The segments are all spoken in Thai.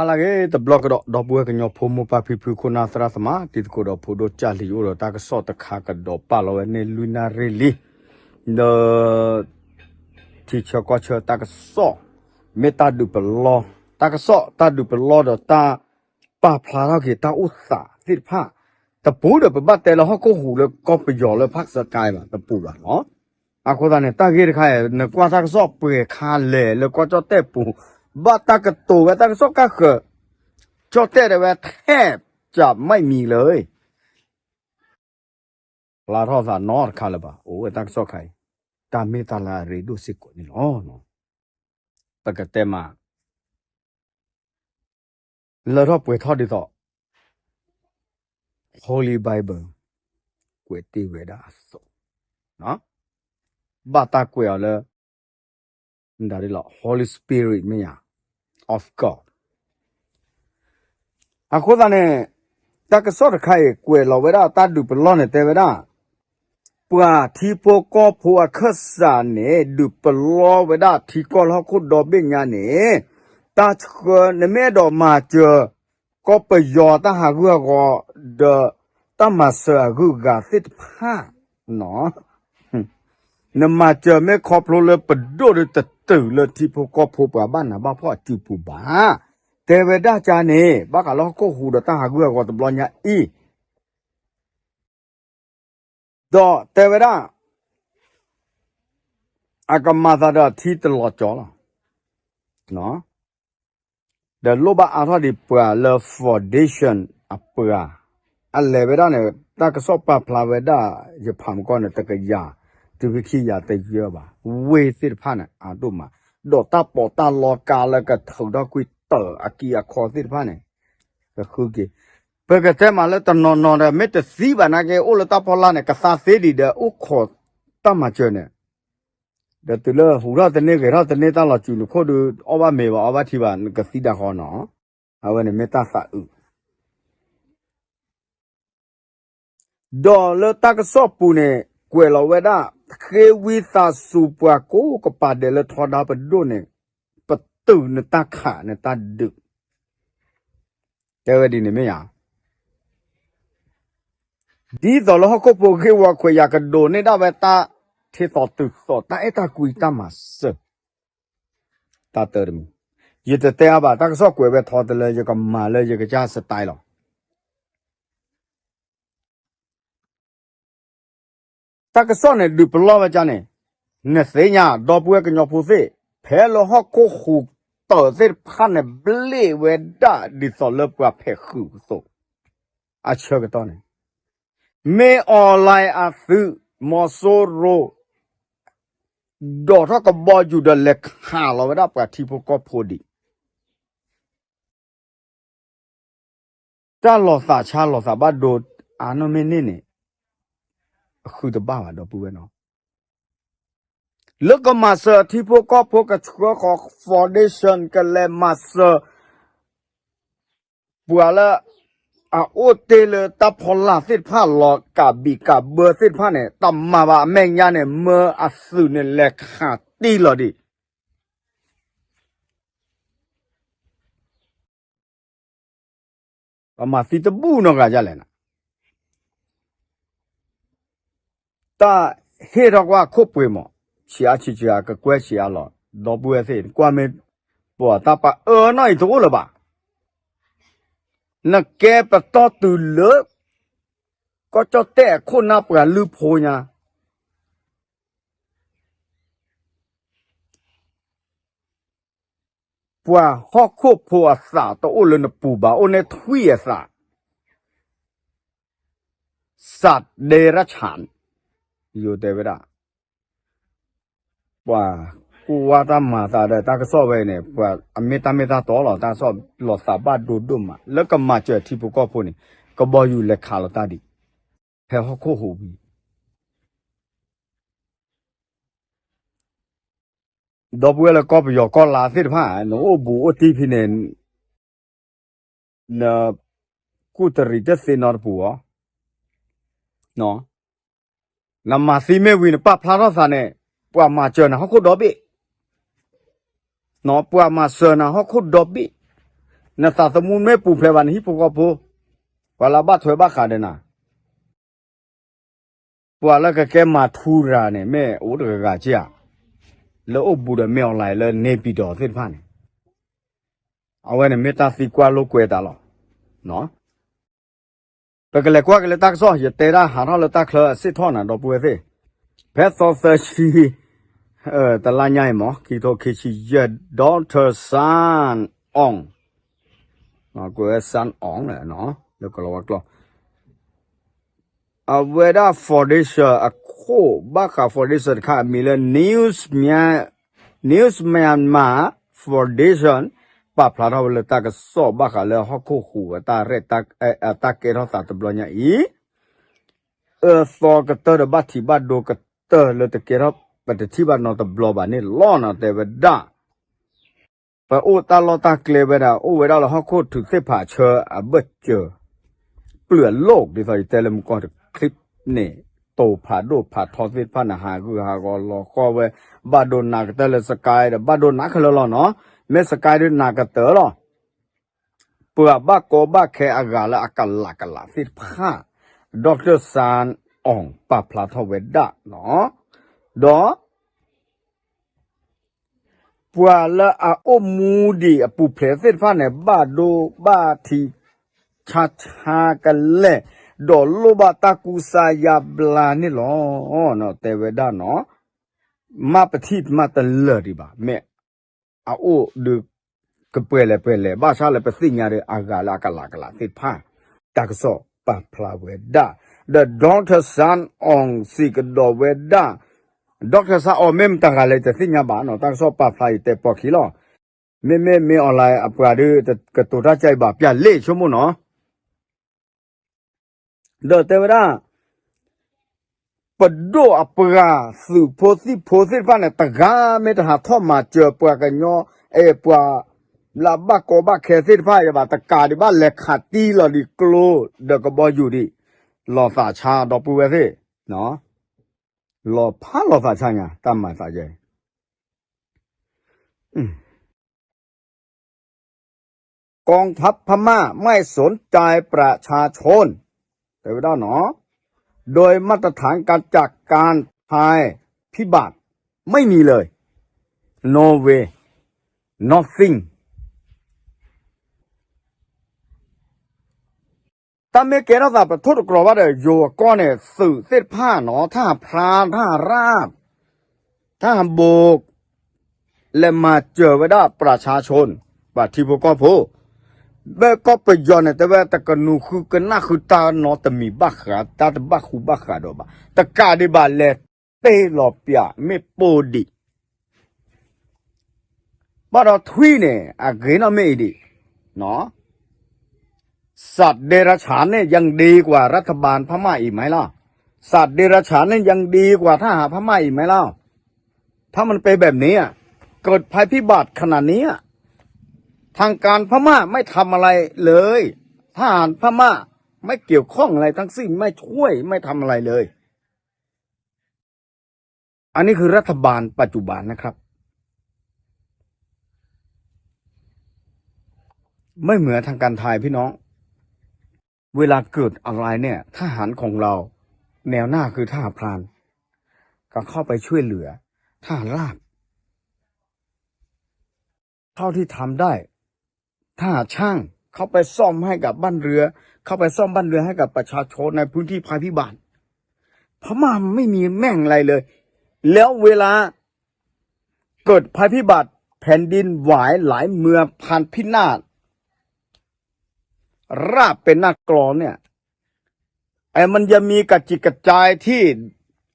ဟာလာကေတဘလော့ကတော့တော့ပွဲကညောဖုံမပါဖီဖူခုနာသရသမတိကိုတော့ဖိုဒိုချလီယိုတော့တာကစော့တခါကတော့ပါလောနေလူနာရီလီနော်တီချောကချောတာကစော့မေတာဒူပလောတာကစော့တာဒူပလောတော့တာပါဖလာတော့ကေတာဥစာတိဖာတပူတော့ပပတ်တယ်လောကိုဟူလေကောပယောလေဖက်စကိုင်းမှာတပူပါနော်အခုတည်းတာကေခါရနကွာတာကစော့ပွဲခါလေလေကွာတော့တဲ့ပူ บัตากตูเวตันสก็คือโจเตเดเวแทบจะไม่มีเลยลาทอสานอร์คาลบะโอ้เวตันสกไคตาเมตาลารีดูสิกนี่อ๋อเนาะปกติมาลาทอป่วยทอดีต่อ Holy Bible กวยตีเวดาสเนะบาตาเกวยเอาเลย ဒါတွေလောက် Holy Spirit မညာ of God အခုဒါနဲ့တက္ကစောတခိုင်ကွယ်လောဝဲတာတတူဘလော့နဲ့တေဝဲတာပွာတီပိုကောဖွာခတ်စာနဲ့ဒူပလောဝဲတာတီကောလောက်ခုဒေါ်ဘညာနဲ့တာချကနမဲတော်မာချကောပယောတာဟာကူကောဒတမဆာကူကသစ်ဖာနော် นมาเจอแม่คอพลเลยปดโดดตะตื่เลยที่พกอพบบ้านนะบ้าพ่อจูปูบ้าแต่เวด้าจาเนบ้ากะเราก็หูดตาหาเกือกว่าตบลอนยาอีดอแต่เวด้าอากามาตาดาที่ตลอดจอละเนาะเดี๋ยวลบ้าอาทอดีเปล่าเลิฟฟอร์เดชันอะเปล่าอะไรเวด้าเนี่ยตากระสอบปลาพลาเวด้าจะพามก้อนเนี่ยตะกะยา ตุวิคิยาตะเยอะบ่เวสิพานะอาตุมาดอตาปอตาลอกาแล้วก็ถูดอกุย ตออากีอาคอสิพาเนี่ยก็คือกีเปิดกระแจมาแล้วตอนนอนนอนเม็ดสีบานาเกโอละตาพอลาเนี่ยกษาเสดีเดอุขอตามาเจเนี่ยเดตุเลหูราตเนเกราตเนตาลอจู ခေဝိသစုပွားကိုကပါတယ်လထောဒါပဒုန်နေပတုနတခနတဒုတဲ့ဝဒီနေမရဒီတော်လဟကိုပိုခေဝခွေရကဒိုနေတာဝတာသေတော်တုသောတာအတာကွီတမစတာတရမီယတတဲအဘတာကဆော့ကွယ်ပဲထော်တယ်လေကမာလေကကြစတိုင်လော ตะกสอนเนี่ยดูปล่อวจานี่เนี่ยเสียดอปเวกันยอผู้เซเพลอฮอกโหูต่อเส้นพันเนี่ยเบลเวดาดิสอลเลปว่าเพคือโซอาเชื่อกันตอนนี้เม่ออนไลน์อาซื้อมอโซโรดอทกับบอยู่เดเล็กหาเราไม่ได้ปะที่พวกก็พอดีจ้าหลอดสาชาหลอดสาบ้าโดอานไม่เนี่ย အခုတပမှာတော့ပူပဲနော်လကမဆာတီပိုကပိုကချကခဖော်ဒေးရှင်းကလဲမဆာပူလာအိုတေလတဖလာစစ်ဖလောကဘီကဘစစ်ဖနဲ့တမဘာအမေညာနဲ့မအဆုနဲ့လက်ခတီလော်ဒီပမာစီတပူနော်ကကြလဲနာ ต่ฮีรักว่黑的话可不嘛，去啊去去啊，个关系啊了，老不会噻，关门不，他把二ไ一多了吧？那该不到头了，ก็จะแต่คนนับกันลือโพเนี่ยปว่าฮอกคบพัวสาตัวอุลนปูบาอุนทวีสาสัตเดรัจฉาน ဒီလိုတယ်ဗဒပွာကိုဝါတာမာတာတဲ့တာကစော့ပဲနဲ့ပွာအမေတာမေတာတော်လောတာစော့လောစာပါဒုဒုမလကမကျွဲတီပကောဖို့နေကဘောယူလက်ခါလောတာဒီဟဲဟခုဟူဘီတော့ပွဲလကောပယောကောလာစစ်ဖာနိုဘူအတီဖိနေနာကုတရီတက်စေနော်ပူောနော် နမစီမေဝီနပဖလာရစာနဲ့ပွာမာကျော်နာဟခုဒေါ်ပိနော်ပွာမာဆောနာဟခုဒေါ်ပိနသသမုန်မေပူဖလေဝနဟိပကပိုဝလာဘထွေဘခါဒနာပွာလကကဲမာထူရာနဲ့မဲအိုးတကကကြာလောအဘူရမေအောင်လိုက်လဲနေပြီးတော့သစ်ဖာနေအဝဲနဲ့မေတ္တာစီကွာလို့ကွဲတာလောနော် ပကလေကွာကလေတက်ဆောရတေရာဟာရလတက်ခလစစ်ထောနာတော့ပွေသေးဘက်သောသရှိเออตะลาญายหมอคีโตเคชิยะดอเตอร์ซันอองเนาะกูซันอองแหละเนาะแล้วก็รอกลอအဝေဒါဖော်ဒစ်ရှာအခိုဘာခါဖော်ဒစ်ရှာခါမီလနျူးမြန်နျူးမြန်မာဖော်ဒစ်ရှာ ปะพลาเราเลยตากสอบบ้าขาเลฮอกคู่หัวตาเรตักเออตาเกเราตาตบลอยอีเออสอก็เตอร์บัตที่บ้านดูก็เตอร์เลยตะเกเราปฏิที่บ้นนอตบลอบานี่ล้อนะแต่เวด้าปะโอตาลอตาเกลเวดาโอเวดาเราฮอกคู่ถึงเสผ่าเชออะเบิดเจอเปลือนโลกดีไซน์แต่ละมุกอนคลิปนี่โตผาดูผาทอสเวทผาหนาหากือหากอลอคอเวบาโดนนักแต่ละสกายแต่บาโดนนักเขาเลยเนาะ เมสกายด้วยนากระเตอหรอเปล่าบ้าโกบ้าแค่อากาและอากาลากลาฟิผ้าดอกเตอร์ซานอ่องปาพลาทเวดะเนาะดอปัาละอาโอมูดีอปูเพลสิฟ้าเนี่ยบ้าดูบ้าทีชาชากันเลยดอลบาตากูสายาบลานี่หรอเนาะแต่เวดาเนาะมาปฏิทิมาตลอดีบ่าแม่ အိုဒကပွဲလေပွဲလေဘာသာလေပသိညာရအာဂလာကလာကလာသိဖာတကဆောပပလာဝေဒ the doctor son on sick do we da doctor sa o mem ta ga le te sinya ba no ta so pa fly te po khi lo me me me online အပွား de ကတူတာကြိုက်ပါပြလေချုံမနော် ปดอปราสุโพสิโพสิฟันเนี่ยตะกาเมตหาท่อมาเจอปวกันยอเอปวลาบะกอบะเคสิฟ้าจะบาตะกาดิบ้าเลขาตีหลอดิโกลเดกบอยู่ดิหลอสาชาดอปูเวสเนาะหลอพาหลอสาชาเนี่ยตามมาสาใจกองทัพพม่าไม่สนใจประชาชนแต่ว่าเนาะ โดยมาตรฐานการจัดการภัยพิบัติไม่มีเลย no way nothing ตามเมเกเราสับทุกกรอบว่าเดี๋ยวโยก้อนเนี่ยสื่อเส้นผ้าเนาะถ้าพรานถ้าราบถ้าโบก และมาเจอไว้ได้ประชาชนปฏิบัติก็พู เบก็ไปย้อนแต่ว่าตะกนูคือกันน่าคือตาเนาะตมีบักขาตาตบักคูบักขาดอกบะตะกาดิบาเลเตหลอเปียไม่โปดิบาราทวีเนี่ยอะเกนไม่ดิเนาะสัตว์เดรัจฉานเนี่ยยังดีกว่ารัฐบาลพม่าอีกไหมล่ะ สัตว์เดรัจฉานเนี่ยยังดีกว่าทหารพม่าอีกไหมล่ะ ถ้ามันเป็นแบบนี้อะ เกิดภัยพิบัติขนาดนี้อะ ทางการพม่าไม่ทำอะไรเลยทหารพม่าไม่เกี่ยวข้องอะไรทั้งสิ้นไม่ช่วยไม่ทำอะไรเลย อันนี้คือรัฐบาลปัจจุบันนะครับ ไม่เหมือนทางการไทยพี่น้อง เวลาเกิดอะไรเนี่ย ทหารของเรา แนวหน้าคือทหารพรานก็เข้าไปช่วยเหลือทหารราบเท่าที่ทำได้ ถ้าช่างเข้าไปซ่อมให้กับบ้านเรือ เข้าไปซ่อมบ้านเรือให้กับประชาชนในพื้นที่ภัยพิบัติพม่าไม่มีแม่งอะไรเลย แล้วเวลาเกิดภัยพิบัติ แผ่นดินไหวหลายเมืองพันพินาศราบเป็นหน้ากรอนเนี่ยไอ้มันจะมีกระจิกกระจายที่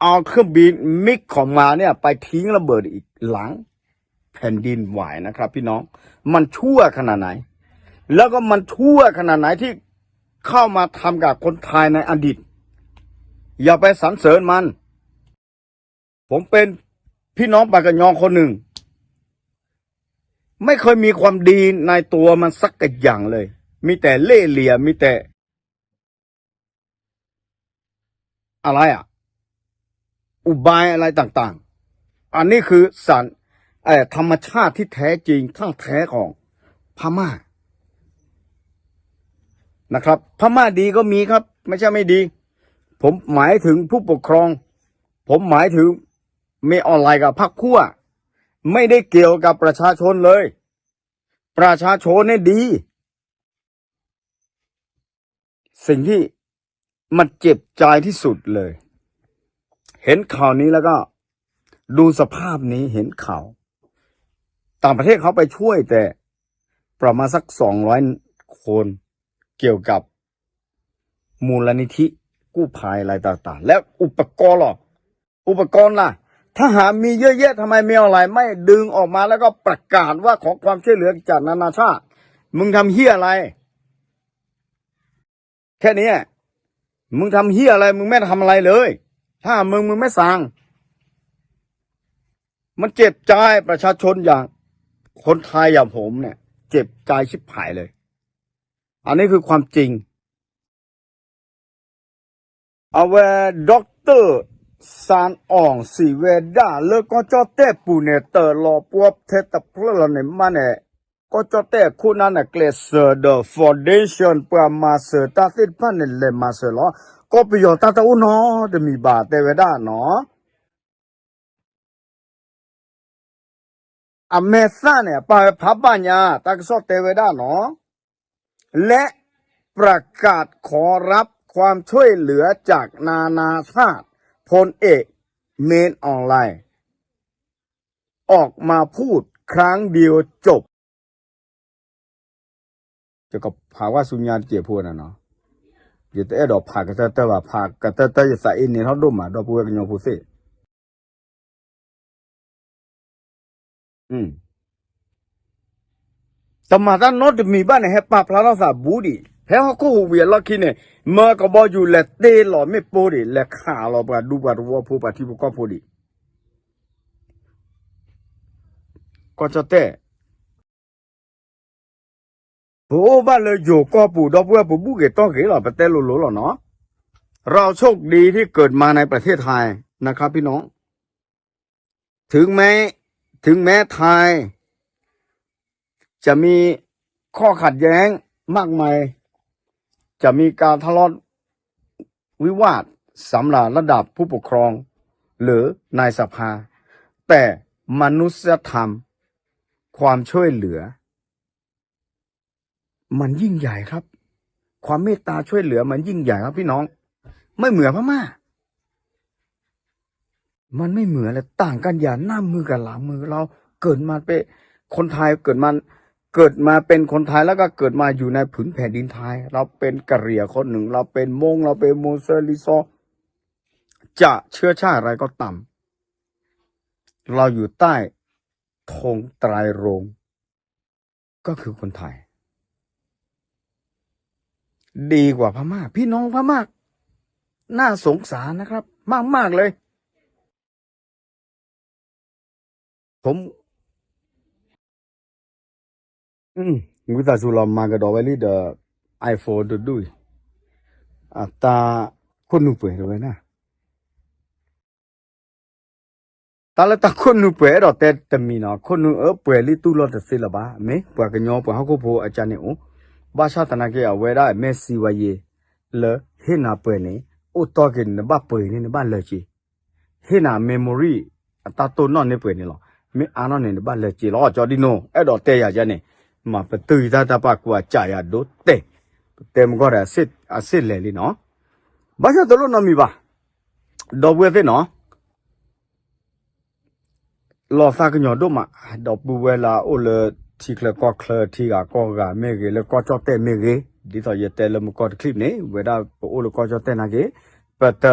เอาเครื่องบินมิกของมาเนี่ย ไปทิ้งระเบิดอีกหลัง แผ่นดินไหวนะครับ พี่น้อง มันชั่วขนาดไหน แล้วก็มันชั่วขนาดไหนที่เข้ามาทำกับคนไทยในอดีต อย่าไปสรรเสริญมัน ผมเป็นพี่น้องปากกยองคนหนึ่ง ไม่เคยมีความดีในตัวมันสักอย่างเลย มีแต่เล่เหลี่ยมมีแต่ อะไรอะ อุบายอะไรต่างๆ อันนี้คือสันธรรมชาติที่แท้จริงทั้งแท้ของพม่า นะครับ พม่าดีก็มีครับ ไม่ใช่ไม่ดี ผมหมายถึงผู้ปกครอง ผมหมายถึงเมออนไลน์กับพรรคขั้วไม่ได้เกี่ยวกับประชาชนเลย ประชาชนเนี่ยดี สิ่งที่มันเจ็บใจที่สุดเลย เห็นข่าวนี้แล้วก็ ดูสภาพนี้เห็นข่าวต่างประเทศเขาไปช่วยแต่ประมาณสักสองร้อยคน เกี่ยวกับมูลนิธิกู้ภัยอะไรต่างๆ แล้วอุปกรณ์หรออุปกรณ์ล่ะถ้าหากมีเยอะแยะทำไมไม่เอาอะไรไม่ดึงออกมาแล้วก็ประกาศว่าขอความช่วยเหลือจากนานาชาติ มึงทำเฮียอะไร แค่นี้มึงทำเฮียอะไร มึงไม่ทำอะไรเลย ถ้ามึงมึงไม่สั่งมันเจ็บใจประชาชนอย่าง คนไทยอย่างผมเนี่ย เจ็บใจชิบหายเลย อันนี้คือความจริงเอาเวด็อกเตอร์ซานอ่องสีเวดาเลก็จอเตปูเนเตอร์รอปวบเทตพลลเนี่ยมันเนี่ยก็จอเตคุณนั่นเกลเซอร์เดอะฟอนเดชันเพื่อมาเสตาสิพันเน่เลมาเสลอก็ไปยอตาตาอุนอเดมีบาเตเวดาเนาะอเมซอนเนี่ยไปพับปัญญาตักสอเตเวดาเนาะ และประกาศขอรับความช่วยเหลือจากนานาชาติพลเอกเมนออนไลน์ ออกมาพูดครั้งเดียวจบจะก็พาว่าสุญญาเจียพูดนะเนาะเดี๋ยวแต่ดอกผักก็จะแต่ว่าผักก็แต่แต่จะใส่อินนี่เขาดุมอะดอกพูดกันยองพูดสิอืม ตมาตานอดมีบ้านเนี่ยปาพลาราสาบูดีเฮ้เขาก็หูเวียลักขี้เนี่ยเมื่อก็บอกอยู่แหละเตหล่อไม่โปดิแหละขาหล่อปะดูปะดูว่าผู้ปะที่ผู้ก็พูดีก็จะเตะโอ้บ้านเลยอยู่ก็ปู่ดอกบัวปู่บุกเกต้องเกหล่อปะเตลุลุหล่อเนาะเราโชคดีที่เกิดมาในประเทศไทยนะครับ พี่น้อง ถึงแม้ ถึงแม้ไทย จะมีข้อขัดแย้งมากมาย จะมีการทะเลาะวิวาทสำหรับระดับผู้ปกครอง หรือนายสภา แต่มนุษยธรรม ความช่วยเหลือ มันยิ่งใหญ่ครับ ความเมตตาช่วยเหลือมันยิ่งใหญ่ครับพี่น้อง ไม่เหมือนพม่ามันไม่เหมือนเลยต่างกันอย่างหน้ามือกับหลังมือเราเกิดมาเป็นคนไทยเกิดมา เกิดมาเป็นคนไทยแล้วก็เกิดมาอยู่ในผืนแผ่นดินไทย เราเป็นกะเหรี่ยคนหนึ่ง เราเป็นมงเราเป็นมูเซอร์ลิซอจะเชื้อชาติอะไรก็ต่ำเราอยู่ใต้ธงตรรง ก็คือคนไทย ดีกว่าพม่า พี่น้องพม่าน่าสงสารนะครับ มากมากเลยนะตาละตาคนนุเปรดอเตตมี Mm, nguta sula maga do wali da iPhone do do. Ata kunu pwe do na. Ta la ta kunu pwe do te tami no kunu e pwe li tu lo de se la ba me pwa ka nyo pwa ha ko pho a cha ne o. Ba sha ta na ke ya we da me si wa ye le he na pwe ne o to ke ne ba pwe ne ne ba le chi. He na memory ata to no ne pwe ne lo. Me ano ne ne ba le chi lo cho di no. E do te ya ja ne. မပတူဒါတပကွာကြာရဒိုတဲတဲမကောရစစ်အစစ်လေလीနော်ဘာသာတလို့နော်မိပါတော့ဝဲသိနော်လောစာကညောတို့မှာတော့ပူဝဲလာအိုလေတီကလကောကလတီကကောကမေကေလကောချောတဲမေကေဒီတော့ရတဲလမကောခလစ်နေဝဲတာအိုလကောချောတဲနာကေပတ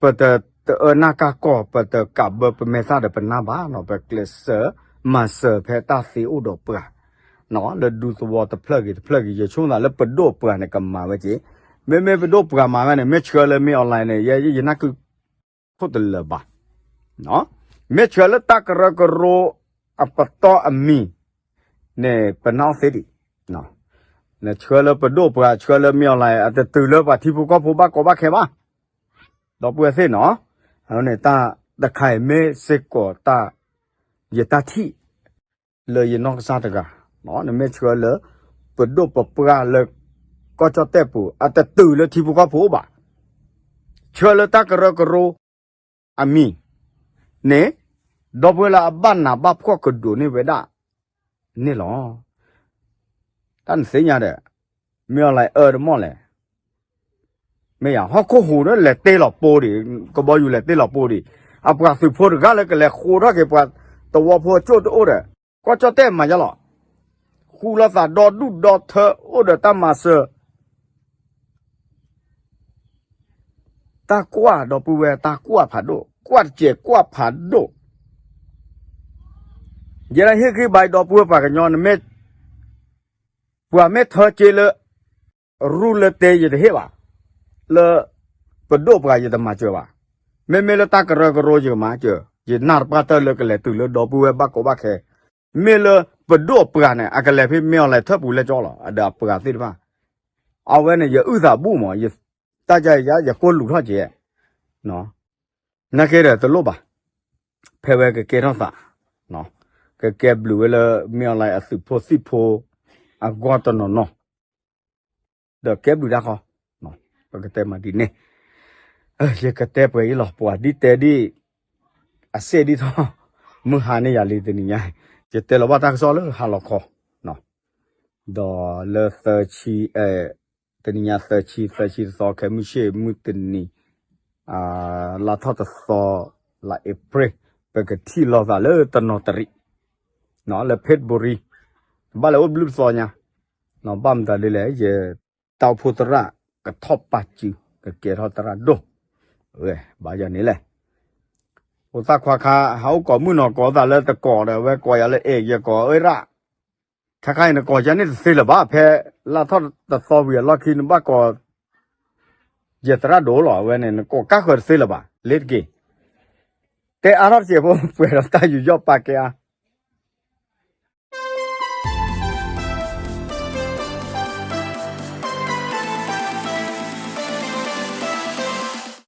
ပတတနာကကောပတကဘပမေစာဒပနာဘာနော်ပကလစ်ဆာမဆဖဲတာစီဥဒပရာ နော်လဒူသဘောတဖလက်ကတဖလက်ကရချုံလာလပဒိုပရနကမာဝတိမေမေပဒိုပရမာမနဲ့မက်ချယ်လေမေအွန်လိုင်းနဲ့ရရနကခုတ်လဘနော်မက်ချယ်လတကရကရိုအပတောအမီနဲ့ပနောက်စစ်တီနော်နဲ့ချယ်လပဒိုပရချယ်လမေအွန်လိုင်းအတတူလပါတီဖူကဖူဘကဘခဲပါတော့ပွဲစစ်နော်အဲ့နဲ့တတခိုင်မဲစစ်ကောတယတတိလေယနောကစားတကား เนาะเนี่ยไม่เชื่อเลยปิดดูปปลาเลยก็จะเตะปูอาแต่ตื่นเลยที่พวกผู้บ่าเชื่อเลยตากระกรูอามีเนี่ยดอบเวลาบ้านหน้าบ้าพวกกระดูนี่เวด้านี่หรอท่านเสียเนี่ยมีอะไรเออมอเลยไม่อยากฮอกโคหูนั่นแหละเตะหลอกปูดิก็บอกอยู่แหละเตะหลอกปูดิอาปากสิพูดกันเลยก็แหละคูรักเก็บปากตัวพอโจดโอ้เด้ก็จะเต้มมาจะหรอ คูลาซาดอดูดอเธอโอเด้ตามาเซตากว่าดอปูเวตากว่าผาโดกว่าเจกว่าผาโดยาเฮคือใบดอปูปากกันยอนเม็ดปัวเม็ดเธอเจเลรูเลเตยเดเฮวะเลปดโดปกายตมาเจวะเมเมเลตากระกระโรจมาเจยนาร์ปาเตเลกเลตุเลดอปูเวบักโกบักเคเมเล ပဒုပရနဲ့အကလည်းဖေးမြောက်လည်းထွက်ပူလည်းကြောလာအဒါပရသိတပါအဝဲနဲ့ရဥသာပူမော်ရတကြရရကိုလူထော့ကျဲနော်နက်ခဲတယ်တလို့ပါဖဲဝဲကကဲတော့သာနော်ကဲကဲဘလူးလဲမြောက်လိုက်အစုဖို့စစ်ဖို့အကောတနော်နော်ဒါကဲဘလူးဒါခေါနော်ပကတဲ့မဒီနေအဲရကတဲ့ပဲလောပွားဒီတဲ့ဒီအစေဒီတော့မဟာနေရလေးတင်ညာ จะเตลว่าทางซอลฮัลโลคอเนาะดอเลเซชีเอตนิยาเซชีเซชีซอเคมิเชมุตินีอ่าลาทอตซอลาเอเปรปกติลอซาเลตนอตริเนาะเลเพชรบุรีบ้านเราบลูซอเนี่ยเนาะบัมดาเลยเยตาวพุตระกระทบปัจจุกระเกียรตระดเว้ยบาอย่างนี้แหละ อุตสาควาคาเฮาก่อมือนอก่อซาเลตะก่อเด้เว้ก่อยาเลเอกยก่อเอ้ยระถ้าใครนะก่อจะนี่สิละบ้าแพ้ลาทอตซอเวียลอคินบ้าก่อ je tra do lo we ne ko ka khor se la ba let ge te arar che bo pwe ra ta yu yo pa ke a